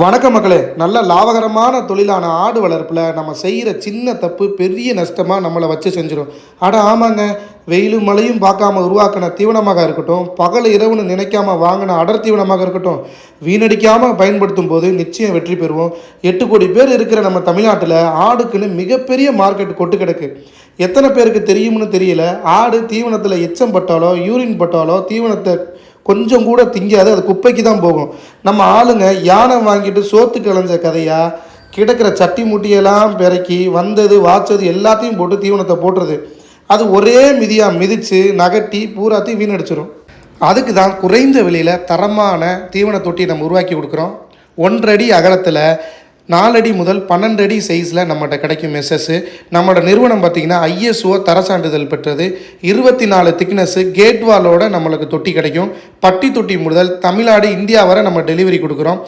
வணக்கம் மக்களே. நல்ல லாபகரமான தொழிலான ஆடு வளர்ப்பில் நம்ம செய்கிற சின்ன தப்பு பெரிய நஷ்டமாக நம்மளை வச்சு செஞ்சிடும் அட ஆமாங்க. வெயிலும் மழையும் பார்க்காம உருவாக்கின தீவனமாக இருக்கட்டும் பகல் இரவுன்னு நினைக்காம வாங்கின அடர் தீவனமாக இருக்கட்டும் வீணடிக்காமல் பயன்படுத்தும் போது நிச்சயம் வெற்றி பெறுவோம். எட்டு கோடி பேர் இருக்கிற நம்ம தமிழ்நாட்டில் ஆடுக்குன்னு மிகப்பெரிய மார்க்கெட் கொட்டு கிடக்கு. எத்தனை பேருக்கு தெரியும்னு தெரியல. ஆடு தீவனத்தில் எச்சம் பட்டாலோ யூரின் பட்டாலோ தீவனத்தை கொஞ்சம் கூட திங்காது அது குப்பைக்கு தான் போகும். நம்ம ஆளுங்க யானை வாங்கிட்டு சோத்து கிளஞ்ச கதையா கிடக்கிற சட்டி முட்டியெல்லாம் பிறக்கி வந்தது வாச்சது எல்லாத்தையும் போட்டு தீவனத்தை போட்டுறது. அது ஒரே மிதியாக மிதித்து நகட்டி பூராத்தையும் வீணடிச்சிடும் அதுக்கு தான் குறைந்த விலையில் தரமான தீவன தொட்டியை நம்ம உருவாக்கி கொடுக்குறோம். ஒன்றடி அகலத்தில் நாலடி முதல் பன்னெண்டு அடி சைஸில் நம்மகிட்ட கிடைக்கும் மெஸ்ஸஸ்ஸு நம்மளோட நிறுவனம் பார்த்திங்கன்னா ஐஎஸ்ஓ தர சான்றிதழ் பெற்றது. இருபத்தி நாலு திக்னஸ்ஸு கேட் வாலோட நம்மளுக்கு தொட்டி கிடைக்கும். பட்டி தொட்டி முதல் தமிழ்நாடு இந்தியா வரை நம்ம டெலிவரி கொடுக்குறோம்.